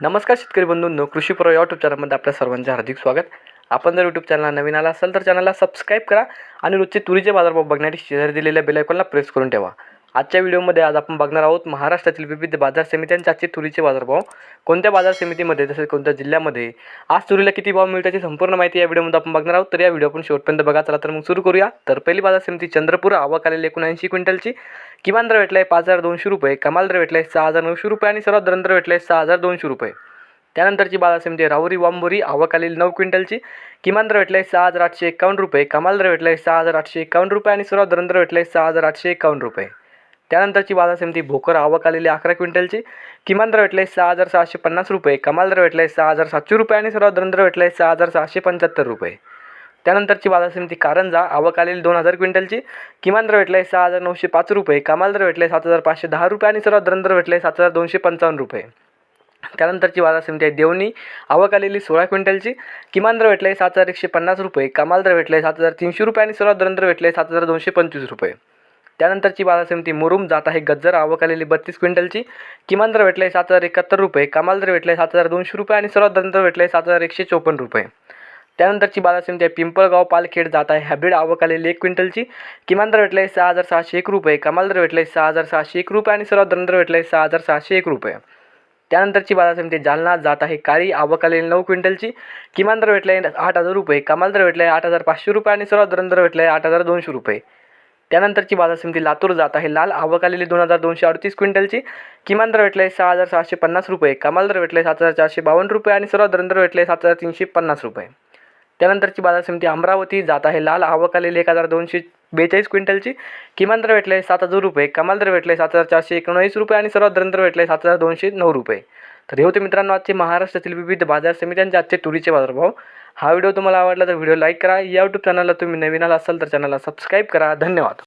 नमस्कार शेतकरी बंधूंनो कृषी pro या यूट्यूब चॅनलमध्ये आपल्या सर्वांचे हार्दिक स्वागत. आपण जर यूट्यूब चॅनलला नवीन आला असाल तर चॅनलला सबस्क्राईब करा आणि रोजचे तुरीचे बाजारभाव बघण्यासाठी शेजारी दिलेल्या बेलायकॉनला प्रेस करून ठेवा. आजच्या व्हिडिओमध्ये आज आपण बघणार आहोत महाराष्ट्रातील विविध बाजार समित्यांचे आजचे तुरीचे बाजारभाव. कोणत्या बाजार समितीमध्ये तसेच कोणत्या जिल्ह्यामध्ये? आज तुरीला किती भाव मिळतात संपूर्ण माहिती या व्हिडिओमध्ये आपण बघणार आहोत. तर या व्हिडिओ आपण शेवटपर्यंत बघा. चला तर मग सुरू करूया. तर पहिली बाजार समिती चंद्रपूर आवक आलेली एकोणऐंशी क्विंटलची. किमान दर भेटला आहे पाच हजार दोनशे रुपये कमाल दर भेटला आहे सहा हजार नऊशे रुपये आणि सर्वात दर भेटला आहे सहा हजार दोनशे रुपये. त्यानंतरची बाजार समिती राहुरी वांबोरी आवक आलेली नऊ क्विंटलची. किमान दर भेटला आहे सहा हजार आठशे एकावन्न रुपये कमाल दर भेटला आहे सहा हजार आठशे एकावन्न रुपये आणि सर्वात दर भेटला आहे सहा हजार आठशे एकावन्न रुपये. त्यानंतरची बाजार समिती भोकर आवक आलेली अकरा क्विंटलची. किमान दर भेटला आहे सहा हजार सहाशे पन्नास रुपये. कमाल दर भेटला आहे सहा हजार सातशे रुपये आणि सर्वात दर भेटला आहे सहा हजार सहाशे पंच्याहत्तर रुपये. त्यानंतरची बाजार समिती कारंजा आवक आलेली दोन हजार क्विंटलची. किमान दर भेटला आहे सहा हजार नऊशे पाच रुपये. कमाल दर भेटला आहे सात हजार पाचशे दहा रुपये आणि सर्वात दर भेटला आहे सात हजार दोनशे पंचावन्न रुपये. त्यानंतरची बाजार समिती आहे देवणी. आवक आलेली सोळा क्विंटलची. किमान दर भेटला आहे सात हजार एकशे पन्नास रुपये. कमाल दर भेटला आहे सात हजार तीनशे रुपये आणि सर्वात दर भेटला आहे सात हजार दोनशे पंचवीस रुपये. त्यानंतरची बाजार समिती मुरुम जात आहे. गज्जर आवक आलेली बत्तीस क्विंटलची. किमान दर भेटला आहे सात हजार एकाहत्तर रुपये. कमाल दर भेटला आहे सात हजार दोनशे रुपये आणि सर्वात दर भेटला आहे सात हजार एकशे चोपन्न रुपये. त्यानंतरची बाजार समिती आहे. पिंपळगाव पालखेड जात आहे. हायब्रिड आवक आलेली एक क्विंटलची. किमान दर भेटला आहे सहा हजार सहाशे एक रुपये. कमाल दर भेटला आहे सहा हजार सहाशे एक रुपये आणि सर्वात दर भेटला आहे सहा हजार सहाशे एक रुपये. त्यानंतरची बाजार समिती जालना जात आहे. काळी आवक आलेली नऊ क्विंटलची. किमान दर भेटला आहे आठ हजार रुपये. कमाल दर भेटला आहे आठ हजार पाचशे रुपये आणि सर्वात दर भेटला आहे आठ हजार दोनशे रुपये. त्यानंतरची बाजार समिती लातूर जात आहे. लाल आवक आलेली दोन हजार दोनशे अडतीस क्विंटलची. किमान दर भेटला आहे सहा हजार सहाशे पन्नास रुपये. कमाल दर भेटला आहे सात हजार चारशे बावन्न रुपये आणि सर्वात दर भेटला आहे सात हजार तीनशे पन्नास रुपये. त्यानंतरची बाजार समिती अमरावती जात आहे. लाल आवक आलेली एक हजार दोनशे बेचाळीस क्विंटलची. किमान दर भेटला आहे सात हजार रुपये. कमाल दर भेटला आहे सात हजार चारशे एकोणवीस रुपये आणि सर्वात दर भेटला आहे सात हजार दोनशे नऊ रुपये. तर हे होते मित्रांनो आजचे महाराष्ट्रातील विविध बाजार समित्यांचे आजचे तुरीचे बाजारभाव. हा व्हिडिओ तुम्हाला आवडला तर व्हिडिओ लाईक करा. या यूट्यूब चॅनलला तुम्ही नवीन आला असाल तर चॅनलला सबस्क्राईब करा. धन्यवाद.